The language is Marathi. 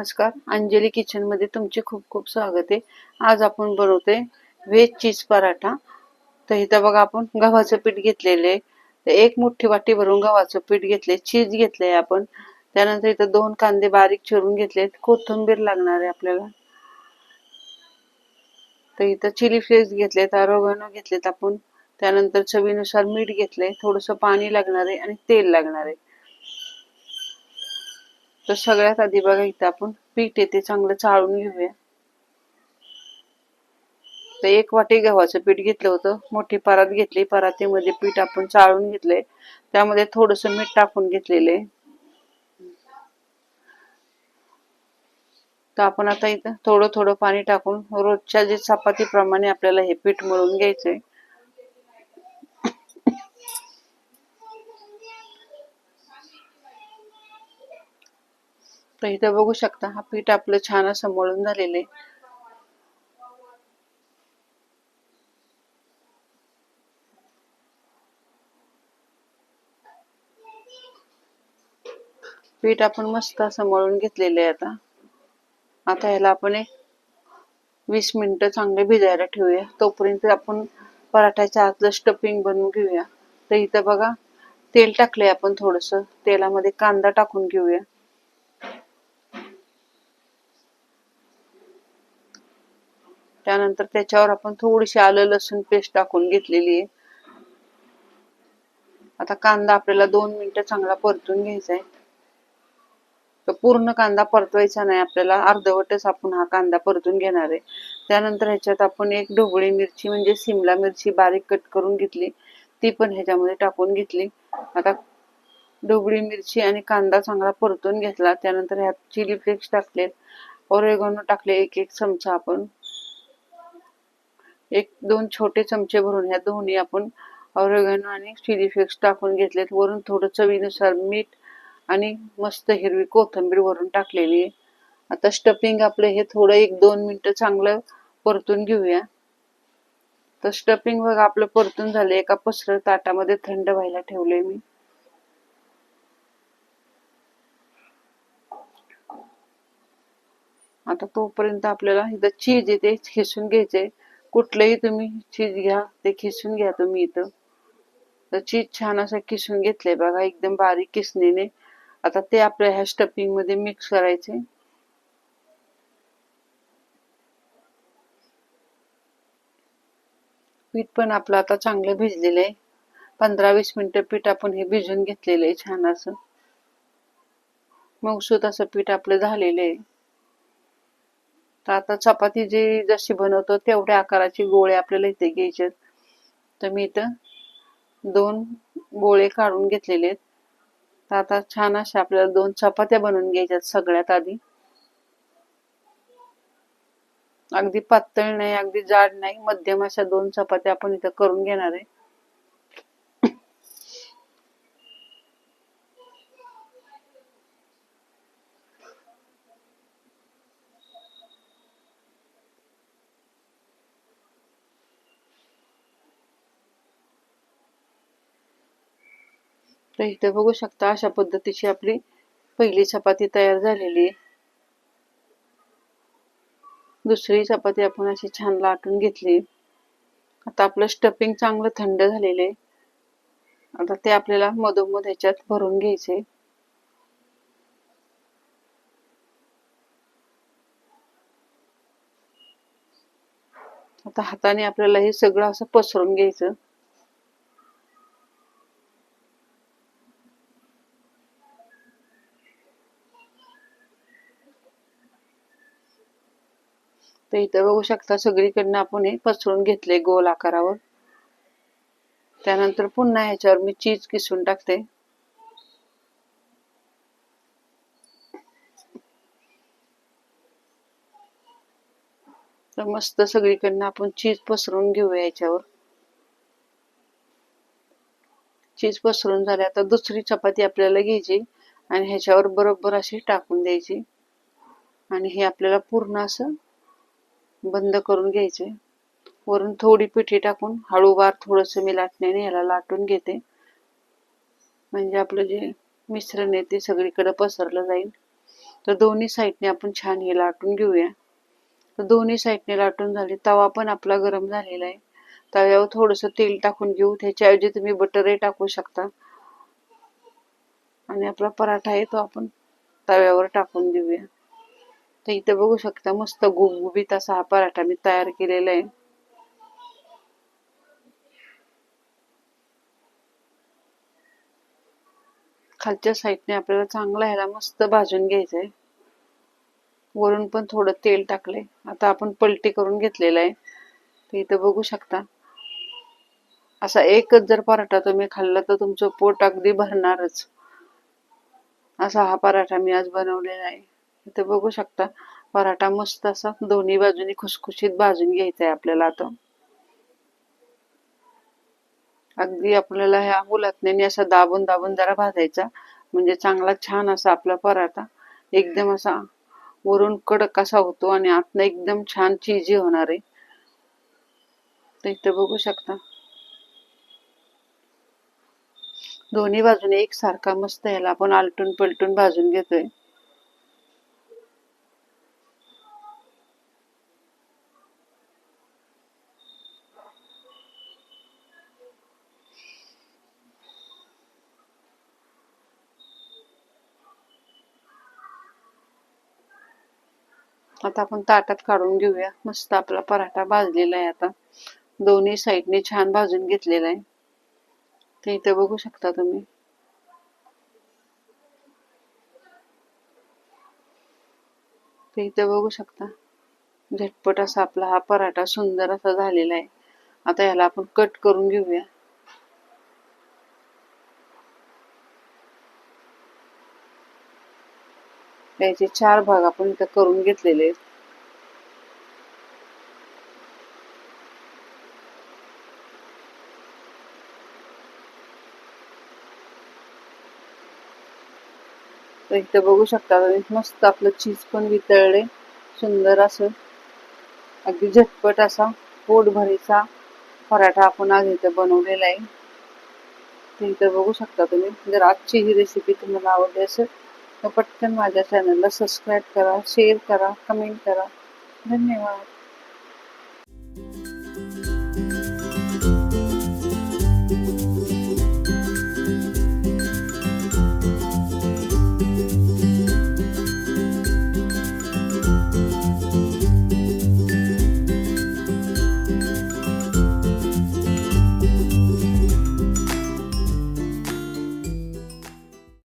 नमस्कार. अंजली किचनमध्ये तुमचे खूप खूप स्वागत आहे. आज आपण बनवतोय व्हेज चीज पराठा. तर इथं बघा आपण गव्हाचं पीठ घेतलेलं आहे. तर एक मोठी वाटी भरून गव्हाचं पीठ घेतले चीज घेतले आपण. त्यानंतर इथं दोन कांदे बारीक चिरून घेतलेत. कोथिंबीर लागणार आहे आपल्याला. तर इथं चिली फ्लेक्स घेतलेत अरोगॅनो घेतलेत आपण. त्यानंतर चवीनुसार मीठ घेतलंय. थोडस पाणी लागणार आहे आणि तेल लागणार आहे. तर सगळ्यात आधी बघा इथं आपण पीठ येते चांगलं चाळून घेऊया. तर एक वाटी गव्हाचं पीठ घेतलं होतं. मोठी परात घेतली. परातीमध्ये पीठ आपण चाळून घेतलंय. त्यामध्ये थोडस मीठ टाकून घेतलेले तर आपण आता इथं थोडं थोडं पाणी टाकून रोजच्या जे चपातीप्रमाणे आपल्याला हे पीठ मळून घ्यायचंय. तर इथं बघू शकता हा पीठ आपलं छान असं मळून झालेलं आहे. पीठ आपण मस्त असं मळून घेतलेलं आहे आता. आता ह्याला आपण एक वीस मिनिटं चांगले भिजायला ठेवूया. तोपर्यंत आपण पराठ्याच्या आतलं स्टफिंग बनवून घेऊया. तर इथं बघा तेल टाकलंय आपण थोडस. तेलामध्ये कांदा टाकून घेऊया. त्यानंतर त्याच्यावर आपण थोडीशी आलं लसूण पेस्ट टाकून घेतलेली आहे. आता कांदा आपल्याला दोन मिनिटं चांगला परतून घ्यायचा आहे. तर पूर्ण कांदा परतवायचा नाही आपल्याला अर्धवटच आपण हा कांदा परतून घेणार आहे. त्यानंतर ह्याच्यात आपण एक ढोबळी मिरची म्हणजे सिमला मिरची बारीक कट करून घेतली. ती पण ह्याच्यामध्ये टाकून घेतली. आता ढोबळी मिरची आणि कांदा चांगला परतून घेतला. त्यानंतर ह्यात चिली फ्लेक्स टाकलेत. ओरेगोनो टाकले एक एक चमचा आपण. एक दोन छोटे चमचे भरून ह्या दोन्ही आपण ऑरेगॅनो आणि चिली फ्लेक्स टाकून घेतलेत. वरून थोडं चवीनुसार मीठ आणि मस्त हिरवी कोथिंबीर वरून टाकलेली आहे. आता स्टफिंग आपलं हे थोडं एक दोन मिनटं चांगलं परतून घेऊया. तर स्टफिंग बघा आपलं परतून झालं. एका पसरट ताटामध्ये थंड व्हायला ठेवले मी. आता तोपर्यंत आपल्याला इथं चीज येते खिसून घ्यायचे कुठलंही तुम्ही चीज घ्या ते खिसून घ्या तुम्ही इथं. तर चीज छान असं किसून घेतलंय बघा एकदम बारीक किसणीने. आता ते आपल्या ह्या स्टफिंगमध्ये मिक्स करायचे पीठ पण आपलं आता चांगलं भिजलेलं आहे. पंधरा वीस मिनिटं पीठ आपण हे भिजून घेतलेलं आहे छान असं. मगसूत असं पीठ आपलं झालेलं आहे. आता चपाती जी जशी बनवतो तेवढ्या आकाराची गोळे आपल्याला इथे घ्यायचे तर मी इथं दोन गोळे काढून घेतलेले आहेत. तर आता छान अशा आपल्याला दोन चपात्या बनवून घ्यायच्यात सगळ्यात आधी. अगदी पातळ नाही अगदी जाड नाही मध्यम अशा दोन चपात्या आपण इथं करून घेणार आहे. तर इथे बघू शकता अशा पद्धतीची आपली पहिली चपाती तयार झालेली आहे. दुसरी चपाती आपण अशी छान लाटून घेतली. आता आपलं स्टफिंग चांगलं थंड झालेलं आहे. आता ते आपल्याला मधोमध ह्याच्यात भरून घ्यायचे. आता हाताने आपल्याला हे सगळं असं पसरून घ्यायचं. तर इथं बघू शकता सगळीकडनं आपण हे पसरून घेतले गोल आकारावर. त्यानंतर पुन्हा ह्याच्यावर मी चीज किसून टाकते. तर मस्त सगळीकडनं आपण चीज पसरून घेऊया याच्यावर. चीज पसरून झाली आता दुसरी चपाती आपल्याला घ्यायची आणि ह्याच्यावर बरोबर अशी टाकून द्यायची. आणि हे आपल्याला पूर्ण असं बंद करून घ्यायचे. वरून थोडी पिठी टाकून हळूवार थोडस मी लाटण्याने याला लाटून घेते. म्हणजे आपलं जे मिश्रण आहे ते सगळीकडे पसरलं जाईल. तर दोन्ही साईडने आपण छान हे लाटून घेऊया. तर दोन्ही साईडने लाटून झाले. तवा पण आपला गरम झालेला आहे. तव्यावर थोडस तेल टाकून घेऊ. त्याच्याऐवजी तुम्ही बटरही टाकू शकता. आणि आपला पराठा आहे तो आपण तव्यावर टाकून देऊया. तर इथं बघू शकता मस्त गुबगुबीत असा हा पराठा मी तयार केलेला आहे. खालच्या साईडने आपल्याला चांगला ह्याला मस्त भाजून घ्यायचंय. वरून पण थोडं तेल टाकलंय. आता आपण पलटी करून घेतलेला आहे. तर इथं बघू शकता. असा एकच जर पराठा तुम्ही खाल्ला तर तुमचं पोट अगदी भरणारच. असा हा पराठा मी आज बनवलेला आहे. इथे बघू शकता पराठा मस्त असा दोन्ही बाजूनी खुसखुशीत भाजून घ्यायचा आहे आपल्याला आता. अगदी आपल्याला ह्या मुलातण्याने असा दाबून दाबून जरा भाजायचा म्हणजे चांगला छान असा आपला पराठा एकदम असा वरून कडक असा होतो आणि आतनं एकदम छान चिजी होणार आहे. तर इथे बघू शकता. दोन्ही बाजूने एकसारखा मस्त ह्याला आपण आलटून पलटून भाजून घेतोय. आता आपण ताटात काढून घेऊया. मस्त आपला पराठा भाजलेला आहे आता. दोन्ही साईडने छान भाजून घेतलेला आहे. ते इथे बघू शकता तुम्ही. ते इथे बघू शकता. झटपट असा आपला हा पराठा सुंदर असा झालेला आहे. आता याला आपण कट करून घेऊया. याचे चार भाग आपण इथं करून घेतलेले आहेत. तर इथं बघू शकता मस्त आपलं चीज पण वितळले. सुंदर असं अगदी झटपट असा पोटभरीचा पराठा आपण आज इथं बनवलेला आहे. ते इथं बघू शकता तुम्ही जर आजची ही रेसिपी तुम्हाला आवडली असेल तर पटकन माझ्या चॅनलला सबस्क्राईब करा शेअर करा कमेंट करा. धन्यवाद.